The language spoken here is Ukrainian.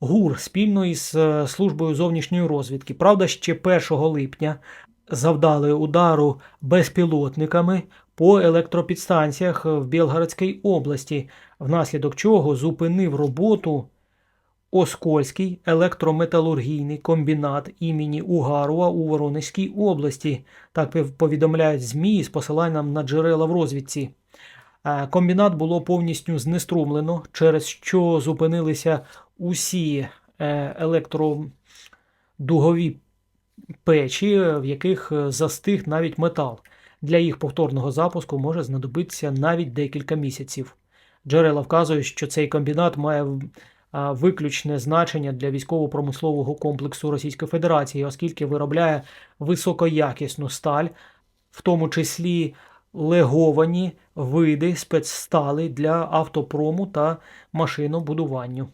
ГУР спільно із е, службою зовнішньої розвідки. Правда, ще 1 липня завдали удару безпілотниками по електропідстанціях в Білгородській області, внаслідок чого зупинив роботу Оскольський електрометалургійний комбінат імені Угарова у Воронезькій області. Так повідомляють ЗМІ з посиланням на джерела в розвідці. Комбінат було повністю знеструмлено, через що зупинилися усі е, електродугові печі, в яких е, застиг навіть метал. Для їх повторного запуску може знадобитися навіть декілька місяців. Джерела вказують, що цей комбінат має виключне значення для військово-промислового комплексу Російської Федерації, оскільки виробляє високоякісну сталь, в тому числі леговані види спецстали для автопрому та машинобудуванню.